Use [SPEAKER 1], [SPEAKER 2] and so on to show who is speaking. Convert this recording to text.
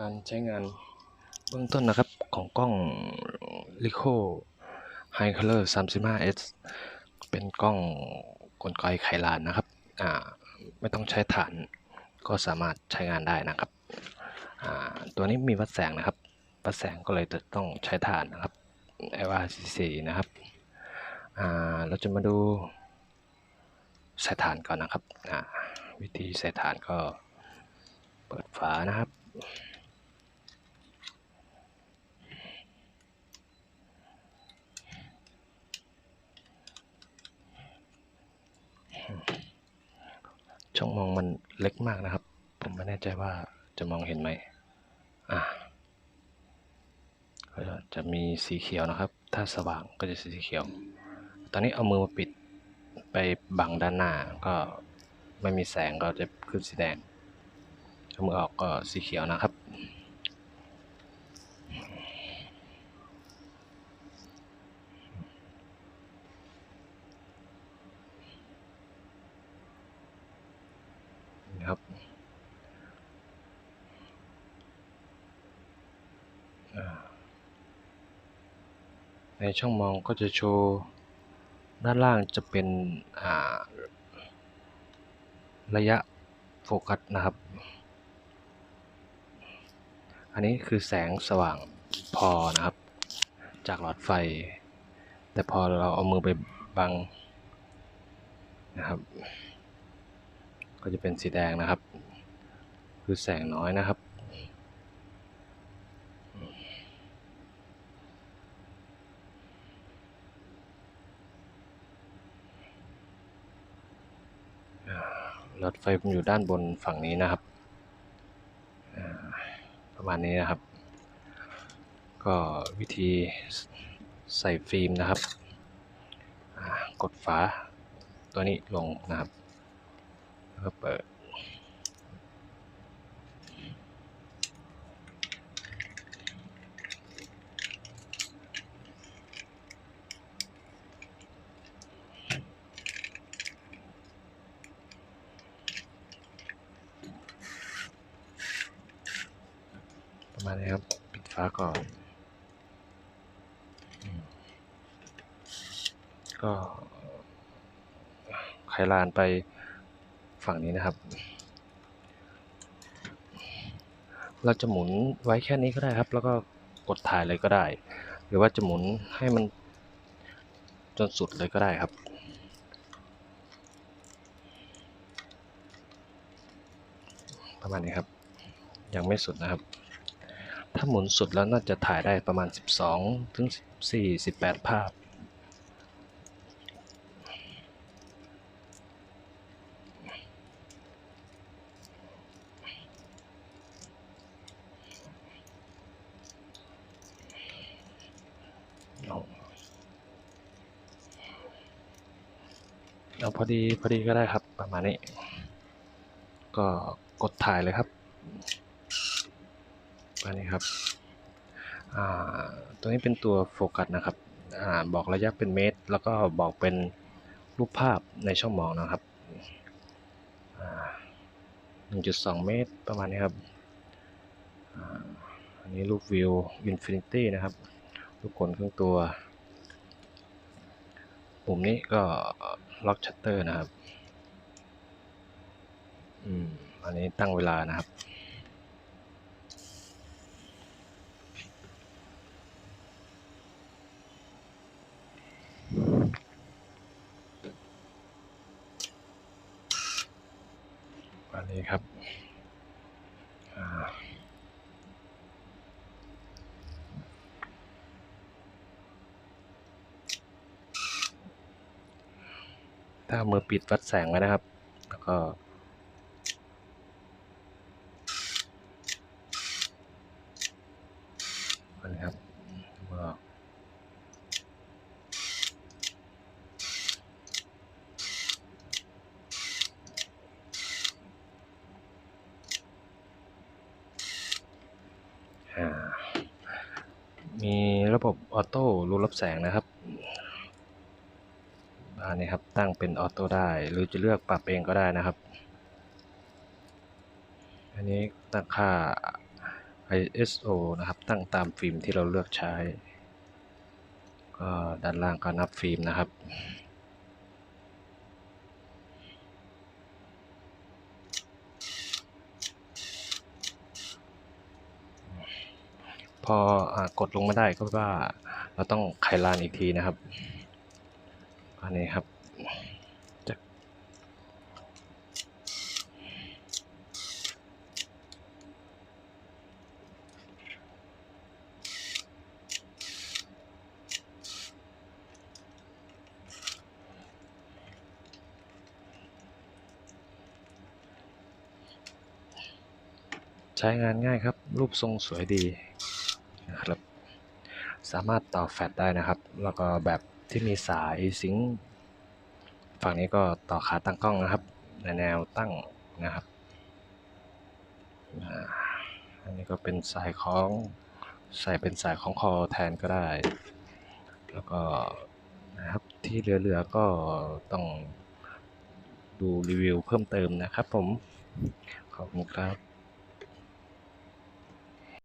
[SPEAKER 1] การใช้งานเบื้องต้นนะครับของกล้อง Ricoh High Color 35S เป็นกล้องกลไกไขลานนะครับอ่าไม่ต้องใช้ฐานก็สามารถใช้งานได้นะครับอ่าตัวนี้มีวัดแสงนะครับ วัดแสงก็เลยจะต้องใช้ฐานนะครับ LRCC นะครับอ่าเราจะมาดูใส่ฐานก่อนนะครับอ่าวิธีใส่ฐานก็เปิดฝานะครับ ช่องมองมันเล็กมากนะครับ ผมไม่แน่ใจว่าจะมองเห็นไหมอ่าก็จะมีสีเขียวนะครับ ถ้าสว่างก็จะสีเขียว ตอนนี้เอามือมาปิดไปบังด้านหน้าก็ไม่มีแสงก็จะขึ้นสีแดงเอามือออกก็สีเขียวนะครับ นะครับอ่า ในช่องมองก็จะโชว์ ด้านล่างจะเป็นระยะโฟกัสนะครับ อันนี้คือแสงสว่างพอนะครับ จากหลอดไฟ แต่พอเราเอามือไปบังนะครับ ก็จะเป็นสีแดงนะครับ คือแสงน้อยนะครับ หลอดไฟผมอยู่ด้านบนฝั่งนี้นะครับ ประมาณนี้นะครับ ก็วิธีใส่ฟิล์มนะครับ กดฝาตัวนี้ลงนะครับแล้วก็เปิด มาณนี้ครับ ปิดฝาก่อน ก็ไขลานไปฝั่งนี้นะครับ เราจะหมุนไว้แค่นี้ก็ได้ครับ แล้วก็กดถ่ายเลยก็ได้ หรือว่าจะหมุนให้มันจนสุดเลยก็ได้ครับประมาณนี้ครับ ยังไม่สุดนะครับ ถ้าหมุนสุดแล้วน่าจะถ่ายได้ประมาณ 12 ถึง 14 18 ภาพ เอาเอาพอดีพอดีก็ได้ครับประมาณนี้ ก็กดถ่ายเลยครับ อันนี้ครับตัวนี้เป็นตัวโฟกัสนะครับอบอกระยะเป็นเมตร แล้วก็บอกเป็นรูปภาพในช่องมองนะครับ 1.2 เมตรประมาณนี้ครับอันนี้รูปวิวอินฟินิตี้นะครับทุกคนครึ่งตัวปุ่มนี้ก็ล็อกชัตเตอร์นะครับ อืม อันนี้ตั้งเวลานะครับ นี้ครับถ้ามือปิดวัดแสงไว้นะครับ แล้วก็นนี้ครับมือออกอ่า มีระบบออโต้รูรับแสงนะครับอันนี้ครับตั้งเป็นออโต้ได้ หรือจะเลือกปรับเองก็ได้นะครับ อันนี้ตั้งค่า ISO นะครับ ตั้งตามฟิล์มที่เราเลือกใช้ ก็ด้านล่างก็นับฟิล์มนะครับ พออกดลงมาได้ก็ว่า เราต้องไขลานอีกทีนะครับอันนี้ครับใช้งานง่ายครับ รูปทรงสวยดี สามารถต่อแฟลชได้นะครับ แล้วก็แบบที่มีสายซิงฝั่งนี้ก็ต่อขาตั้งกล้องนะครับ ในแนวตั้งนะครับอันนี้ก็เป็นสายของใส่เป็นสายของคอแทนก็ได้ แล้วก็นะครับที่เหลือๆก็ต้องดูรีวิวเพิ่มเติมนะครับผม ขอบคุณครับ